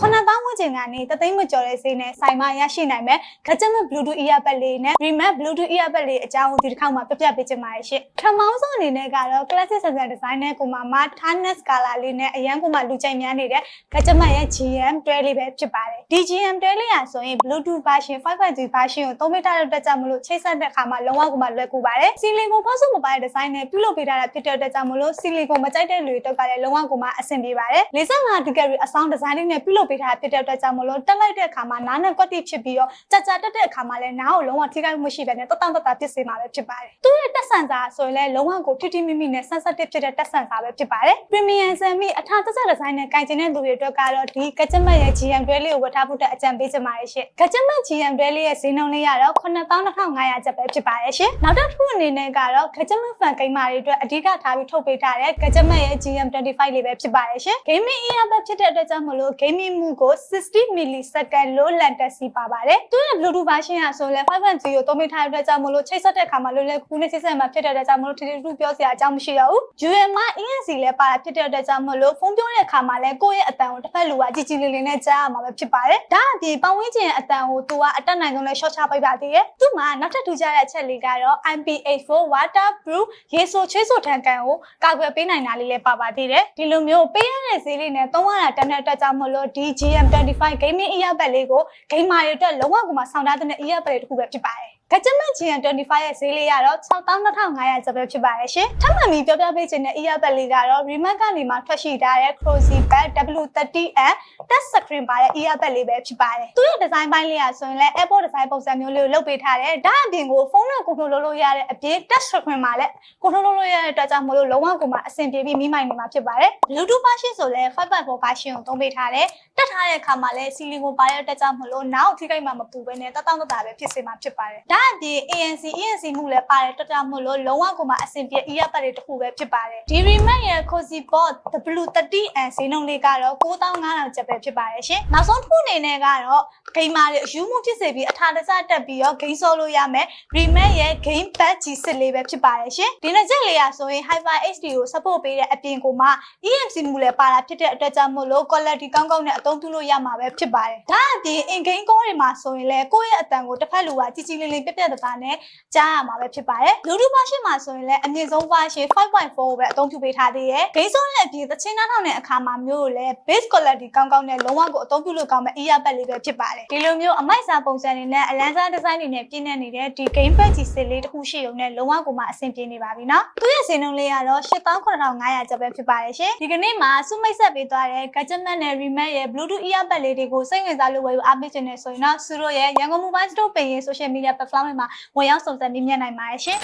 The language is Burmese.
9000ဝန်းကျင်ကနေတသိန်းမကျော်တဲ့ဈေးနဲ့ဆိုင်မှာရရှိနိုင်မယ်။ Gadget Bluetooth earbud လေးနဲ့ Remat Bluetooth earbud လေးအကြောင်းကိုဒီတစ်ခေါက်မှာပြပြပေးချင်ပါတယ်ရှင့်။ပထမဆုံးအနေနဲ့ကတော့ Classic Sensor Design နဲ့ကိုမှမ Tarnet Color လေးနဲ့အရန်ကိုမှလူကြိုက်များနေတဲ့ Gadget ရဲ့ GM တွဲလေးပဲဖြစ်ပါတယ်။ဒီ GM တွဲလေးอ่ะဆိုရင် Bluetooth version 5.0 version ကိုသုံးပေးထားတဲ့အတွက်ကြောင့်မလို့ချိတ်ဆက်တဲ့အခါမှာလုံးဝကိုမှလွယ်ကူပါတယ်။ Silicon ဖောက်စုမပါတဲ့ design နဲ့ပြုလုပ်ပေးထားတာဖြစ်တဲ့အတွက်ကြောင့်မလို့ Silicon မကြိုက်တဲ့လူတွေတော့ကလည်းလုံးဝကိုမှအဆင်ပြေပါတယ်။45 degree အဆောင် design လေးနဲ့ပြုလုပ်ပေးထားတာဖြစ်တဲ့အတွက်ကြောင့်မလို့တက်လိုက်တဲ့အခါမှာနားနဲ့ကွက်တိဖြစ်ပြီးတော့ကြာကြာတက်တဲ့အခါမှာလည်းနားကိုလုံးဝထိခိုက်မှုမရှိဘဲနဲ့တတန်တတဖြစ်စေမှာပဲဖြစ်ပါတယ်။သူ့ရဲ့တက်ဆန်စာဆိုရင်လည်းလုံးဝကိုထိထိမိမိနဲ့ sensitive ဖြစ်တဲ့တက်ဆန်စာပဲဖြစ်ပါတယ်။ Premium Semi အထာသက်သက် design နဲ့ကင်ကျင်တဲ့လူတွေအတွက်ကတော့ဒီ Gadget ရဲ့ GM တွဲလေးကိုဝတ်ထားဖို့အတွက်အကြံပေးချင်ပါတယ်ရှင်။ Gadget GM တွဲလေးရဲ့ဈေးနှုန်းလေးကတော့92,500ကျပ်ပဲဖြစ်ပါတယ်ရှင်။နောက်တစ်ခုအနေနဲ့ကတော့ Gadget Fan ကိန်းမာတွေအတွက်အဓိကထားပြီးထုတ်ပေးထားတဲ့ Gadget ရဲ့ GM25 လေးပဲဖြစ်ပါတယ်ရှင်။ Gaming earbud ဖြစ်တဲ့အတွက်ကြောင့်မလို့ gaming မှုကို60 millisecond low latency ပါပါတယ်။သူရဲ့ Bluetooth version ကဆိုရင်5.0ကိုသုံးပေးထားတဲ့အတွက်ကြောင့်မလို့ချိတ်ဆက်တဲ့အခါမှာလွယ်လွယ်ကူကူနဲ့ချိတ်ဆက်မှာဖြစ်တဲ့အတွက်ကြောင့်မလို့ထထထူပြောစရာအကြောင်းမရှိတော့ဘူး။ UMI ANC လည်းပါတာဖြစ်တဲ့အတွက်ကြောင့်မလို့ဖုန်းပြောတဲ့အခါမှာလည်းကိုယ့်ရဲ့အတန်ကိုတစ်ဖက်လူကကြည်ကြည်လင်လင်နဲ့ကြားရမှာပဲဖြစ်ပါတယ်။ဒါအပြင်ပတ်ဝန်းကျင်ရဲ့အတန်ကိုသူကအတက်နိုင်ဆုံးနဲ့ short ချပိတ်ပါသေးတယ်။သူ့မှာနောက်ထပ်ထူးခြားတဲ့အချက်လေးကတော့ IP84 waterproof ရေဆိုချွေးဆိုထန်ကန်ကိုကာကွယ်ပေးနိုင်တာလေးလည်းပါပါသေးတယ်။ဒီလိုမျိုးပေးရတဲ့ဈေးလေးနဲ့သုံးရတာတန်တဲ့အတွက်ကြောင့်မလို့ဒီ GM25 gaming earbud လေးကို gamer တွေအတွက်လုံးဝကိုမှဆောင်းထားတဲ့ earbud လေးတစ်ခုပဲဖြစ်ပါတယ်။ Gadget GM25 ရဲ့ဈေးလေးကတော့62,500ကျပ်ပဲဖြစ်ပါတယ်ရှင်။ထပ်မံပြီးပြောပြပေးခြင်းတဲ့ earbud လေးကတော့ Remark ကနေမှထွက်ရှိထားတဲ့ Crossy Bud W30N touch screen ပါတဲ့ earbud လေးပဲဖြစ်ပါတယ်။သူ့ရဲ့ design ပိုင်းလေးอ่ะဆိုရင်လည်း AirPod design ပုံစံမျိုးလေးကိုလုပ်ပေးထားတယ်။ဒါအပြင်ကိုဖုန်းနဲ့ control လုပ်လို့ရတဲ့အပြင် touch screen မှာလည်း control လုပ်လို့ရတဲ့အတွက်ကြောင့်မလို့လုံးဝကိုမှအဆင်ပြေပြီးမိမိုင်နေမှာဖြစ်ပါတယ်။ Bluetooth version ဆိုလည်း5.4 version ကိုသုံးပေးထားတယ်။တက်ထားတဲ့အခါမှာလည်း silicone ပါတဲ့အတွက်ကြောင့်မလို့နောက်ထိခိုက်မှမပူဘဲနဲ့တတောင့်တတာပဲဖြစ်စေမှာဖြစ်ပါတယ်။ဒါအပြင် ANC ANC မှုလည်းပါတယ်တက်တာမို့လို့လုံးဝကိုမှအဆင်ပြေ earbud တွေတစ်ခုပဲဖြစ်ပါတယ်ဒီ remote ရဲ့ Cozy Bot W30N ဈေးနှုန်းလေးကတော့9500ကျပ်ပဲဖြစ်ပါတယ်ရှင်နောက်ဆုံးတစ်ခုအနေနဲ့ကတော့ဂိမ်းမာတွေအယူမှုဖြစ်စေပြီးအထာတစတက်ပြီးတော့ဂိမ်းဆောလို့ရမယ် remote ရဲ့ game pad G6 လေးပဲဖြစ်ပါတယ်ရှင်ဒီနှစ်ချက်လေးရဆိုရင် Hi-Fi HD ကို support ပေးတဲ့အပြင်ကိုမှ EMC မှုလည်းပါတာဖြစ်တဲ့အတွက်ကြောင့်မို့လို့ quality ကောင်းကောင်းနဲ့အသုံးပြုလို့ရမှာပဲဖြစ်ပါတယ်ဒါအပြင် in game ကောတွေမှာဆိုရင်လည်းကိုယ့်ရဲ့အတန်ကိုတစ်ဖက်လူကကြီးကြီးလေးလေးပြက်ပြက်တသားနဲ့ကြားရမှာပဲဖြစ်ပါတယ် Bluetooth version မှာဆိုရင်လည်းအမြင့်ဆုံး version 5.4ကိုပဲအသုံးပြုပေးထားသေးတယ်ဂိမ်းဆုံးရဲ့အပြင်သချင်းနှားထောင်တဲ့အခါမှာမျိုးကိုလည်း base quality ကောင်းကောင်းနဲ့လုံးဝကိုအသုံးပြုလို့ကောင်းမဲ့ earbud လေးပဲဖြစ်ပါတယ်ဒီလိုမျိုးအမိုက်စာပုံစံတွေနဲ့အလန်းစား design တွေနဲ့ပြည့်နေနေတဲ့ဒီ game pad ကြီးစစ်လေးတစ်ခုရှိုံနဲ့လုံးဝကိုမှအဆင်ပြေနေပါပြီနော်သူရဲ့ဈေးနှုန်းလေးကတော့89,500ကျပ်ပဲဖြစ်ပါတယ်ရှင်ဒီကနေ့မှာစုမိတ်ဆက်ပေးသွားတဲ့ gadget နဲ့ remat ရဲ့ bluetooth earbud လေးတွေကိုစိတ်ဝင်စားလို့ဝယ်ယူအားပေးခြင်းနဲ့ဆိုရင်တော့သူတို့ရဲ့ရန်ကုန် mobile store ပင်ရဲ့ social media platform တွေမှာဝင်ရောက်စုံစမ်းမြင်နိုင်ပါတယ်ရှင်